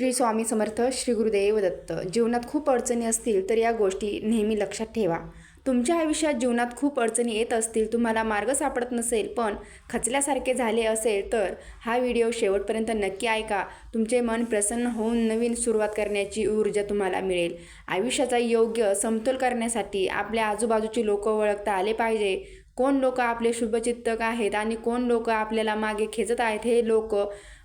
श्री स्वामी समर्थ श्री गुरुदेव दत्त. जीवनात खूप अडचणी असतील तर या गोष्टी नेहमी लक्षात ठेवा. तुमच्या आयुष्यात जीवनात खूप अडचणी येत असतील तुम्हाला मार्ग सापडत नसेल पण खचल्यासारखे झाले असेल तर हा व्हिडिओ शेवटपर्यंत नक्की ऐका. तुमचे मन प्रसन्न होऊन नवीन सुरुवात करण्याची ऊर्जा तुम्हाला मिळेल. आयुष्याचा योग्य समतोल करण्यासाठी आपल्या आजूबाजूची लोक ओळखता आले पाहिजे. कोण लोक आपले शुभचित्तक आहेत आणि कोण लोक आपल्याला मागे खेचत आहेत हे लोक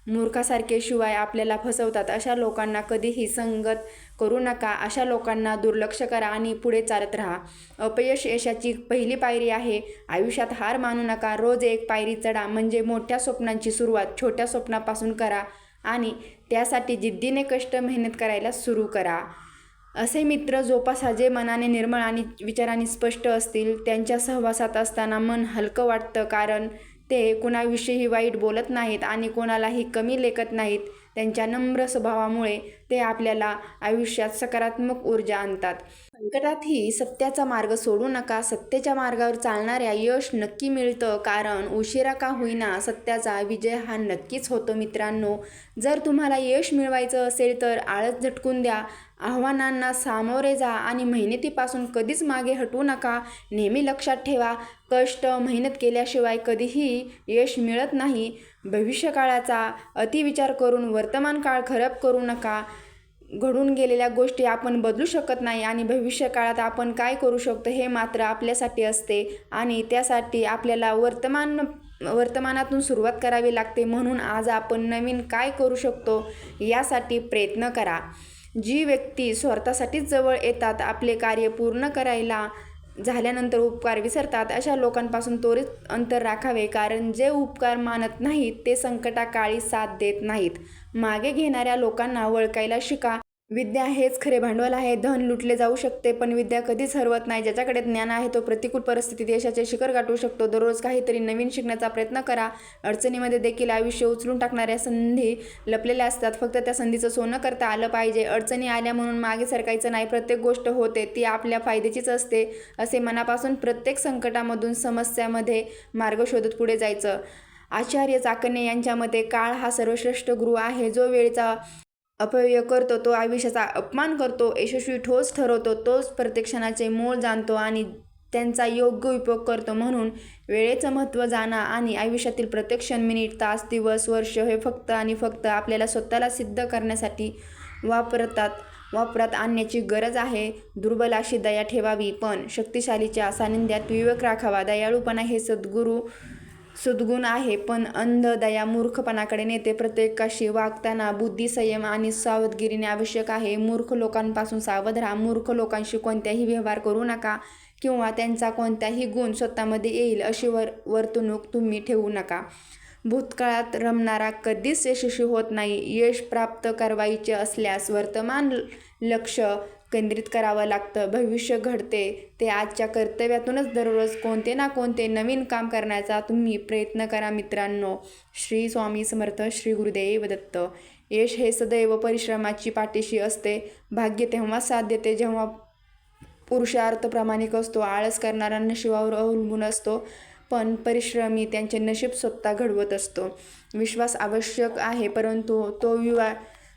मूर्खासारखे शिवाय आपल्याला फसवतात. अशा लोकांना कधीही संगत करू नका. अशा लोकांना दुर्लक्ष करा आणि पुढे चालत राहा. अपयश यशाची पहिली पायरी आहे. आयुष्यात हार मानू नका. रोज एक पायरी चढा म्हणजे मोठ्या स्वप्नांची सुरुवात छोट्या स्वप्नापासून करा आणि त्यासाठी जिद्दीने कष्ट मेहनत करायला सुरू करा. असे मित्र जोपासा जे मनाने निर्मळ आणि विचारांनी स्पष्ट असतील त्यांच्या सहवासात असताना मन हलकं वाटतं कारण ते कुणाविषयीही वाईट बोलत नाहीत आणि कोणालाही कमी लेखत नाहीत त्यांच्या नम्र स्वभावामुळे ते आपल्याला आयुष्यात सकारात्मक ऊर्जा आणतात. संकटातही सत्याचा मार्ग सोडू नका. सत्याच्या मार्गावर चालणाऱ्या यश नक्की मिळतं कारण उशिरा का होईना सत्याचा विजय हा नक्कीच होतो मित्रांनो. जर तुम्हाला यश मिळवायचं असेल तर आळस झटकून द्या. आव्हानांना सामोरे जा आणि मेहनतीपासून कधीच मागे हटवू नका. नेहमी लक्षात ठेवा कष्ट मेहनत केल्याशिवाय कधीही यश मिळत नाही. भविष्यकाळाचा अतिविचार करून वर्तमान काळ खराब करू नका. घडून गेलेल्या गोष्टी आपण बदलू शकत नाही आणि भविष्यकाळात आपण काय करू शकतो हे मात्र आपल्यासाठी असते आणि त्यासाठी आपल्याला वर्तमान वर्तमानातून सुरुवात करावी लागते. म्हणून आज आपण नवीन काय करू शकतो यासाठी प्रयत्न करा. जी व्यक्ती स्वार्थासाठीच जवळ येतात आपले कार्य पूर्ण करायला झाल्यानंतर उपकार विसरतात अशा लोकांपासून त्वरित अंतर राखावे कारण जे उपकार मानत नाहीत ते संकटाकाळी साथ देत नाहीत. मागे घेणाऱ्या लोकांना ओळखायला शिका विद्या हेच खरे भांडवल आहे. धन लुटले जाऊ शकते पण विद्या कधीच हरवत नाही. ज्याच्याकडे ज्ञान आहे तो प्रतिकूल परिस्थितीत यशाचे शिखर गाठू शकतो. दररोज काहीतरी नवीन शिकण्याचा प्रयत्न करा. अडचणीमध्ये देखील आयुष्य उचलून टाकणाऱ्या संधी लपलेल्या असतात. फक्त त्या संधीचं सोनं करता आलं पाहिजे. अडचणी आल्या म्हणून मागे सरकायचं नाही. प्रत्येक गोष्ट होते ती आपल्या फायद्याचीच असते असे मनापासून प्रत्येक संकटामधून समस्यामध्ये मार्ग शोधत पुढे जायचं. आचार्य चाकणे यांच्या मते काळ हा सर्वश्रेष्ठ गुरु आहे. जो वेळेचा अपव्यय करतो तो आयुष्याचा अपमान करतो यशस्वी ठोस ठरवतो तोच प्रत्यक्षणाचे मूळ जाणतो आणि त्यांचा योग्य उपयोग करतो. म्हणून वेळेचं महत्त्व जाणा आणि आयुष्यातील प्रत्येक क्षण मिनिट तास दिवस वर्ष हे फक्त आणि फक्त आपल्याला स्वतःला सिद्ध करण्यासाठी वापरतात वापरात आणण्याची गरज आहे. दुर्बल अशी दया ठेवावी पण शक्तिशालीच्या सानिध्यात विवेक राखावा. दयाळूपणा हे सद्गुरू सद्गुण आहे पण अंध दया मूर्खपणाकडे नेते प्रत्येकाशी वागताना बुद्धी संयम आणि सावधगिरीने आवश्यक आहे. मूर्ख लोकांपासून सावध राहा. मूर्ख लोकांशी कोणत्याही व्यवहार करू नका किंवा त्यांचा कोणताही गुण स्वतःमध्ये येईल अशी वर वर्तणूक तुम्ही ठेवू नका. भूतकाळात रमणारा कधीच यशस्वी होत नाही. यश प्राप्त करवायचे असल्यास वर्तमान लक्ष केंद्रित करावं लागतं. भविष्य घडते. ते आजच्या कर्तव्यातूनच दररोज कोणते ना कोणते नवीन काम करण्याचा तुम्ही प्रयत्न करा मित्रांनो. श्री स्वामी समर्थ श्री गुरुदेव दत्त. यश हे सदैव परिश्रमाची पाठीशी असते. भाग्य तेव्हा साथ देते जेव्हा पुरुषार्थ प्रामाणिक असतो. आळस करणारा नशिबावर अवलंबून असतो. पण परिश्रमी त्यांचे नशीब स्वतः घडवत असतो. विश्वास आवश्यक आहे परंतु तो विवा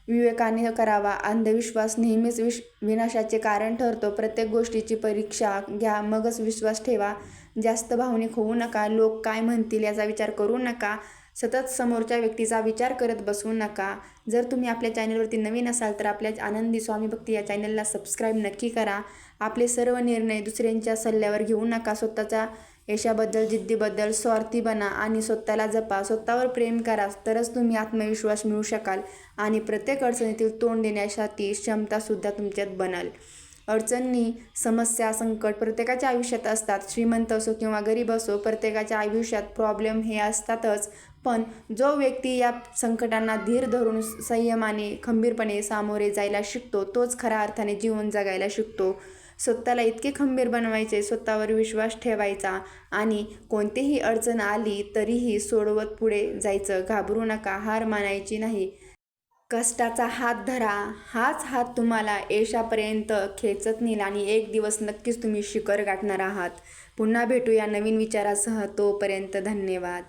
विवेकाने करावा. अंधविश्वास नेहमीच विश विनाशाचे कारण ठरतो. प्रत्येक गोष्टीची परीक्षा घ्या. मगच विश्वास ठेवा. जास्त भावनिक होऊ नका. लोक काय म्हणतील याचा विचार करू नका. सतत समोरच्या व्यक्तीचा विचार करत बसू नका. जर तुम्ही आपल्या चॅनलवरती नवीन असाल तर आपल्या आनंदी स्वामी भक्ती या चॅनलला सबस्क्राईब नक्की करा. आपले सर्व निर्णय दुसऱ्यांच्या सल्ल्यावर घेऊ नका. स्वतःचा यशाबद्दल जिद्दीबद्दल स्वार्थी बना आणि स्वतःला जपा. स्वतःवर प्रेम करा तरच तुम्ही आत्मविश्वास मिळू शकाल आणि प्रत्येक अडचणीतील तोंड देण्यासाठी क्षमतासुद्धा तुमच्यात बनाल. अडचणी समस्या संकट प्रत्येकाच्या आयुष्यात असतात. श्रीमंत असो किंवा गरीब असो प्रत्येकाच्या आयुष्यात प्रॉब्लेम हे असतातच. पण जो व्यक्ती या संकटांना धीर धरून संयमाने खंबीरपणे सामोरे जायला शिकतो तोच खऱ्या अर्थाने जीवन जगायला शिकतो. स्वतःला इतके खंबीर बनवायचे स्वतःवर विश्वास ठेवायचा आणि कोणतीही अडचण आली तरीही सोडवत पुढे जायचं. घाबरू नका हार मानायची नाही. कष्टाचा हात धरा. हाच हात तुम्हाला यशापर्यंत खेचत नेईल आणि एक दिवस नक्कीच तुम्ही शिखर गाठणार आहात. पुन्हा भेटूया नवीन विचारासह. तोपर्यंत धन्यवाद.